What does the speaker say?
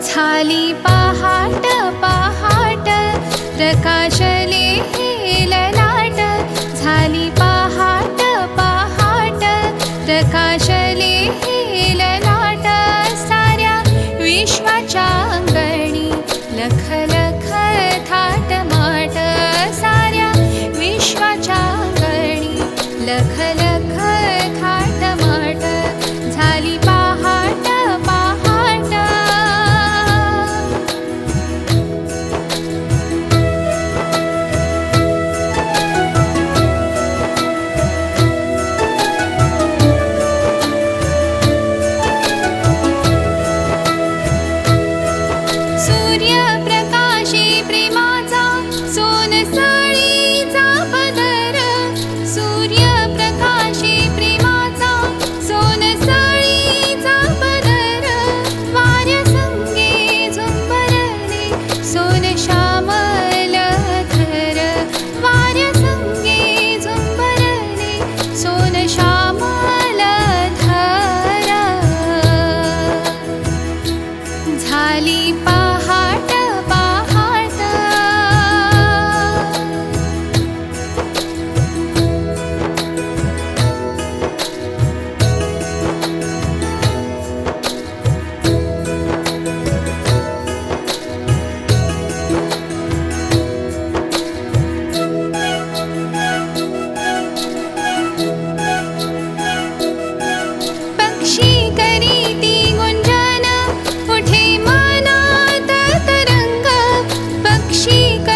झाली पहाट पहाट प्रकाशले ललाट झाली पहाट पहाट प्रकाशले हे ललाट साऱ्या विश्वाच्या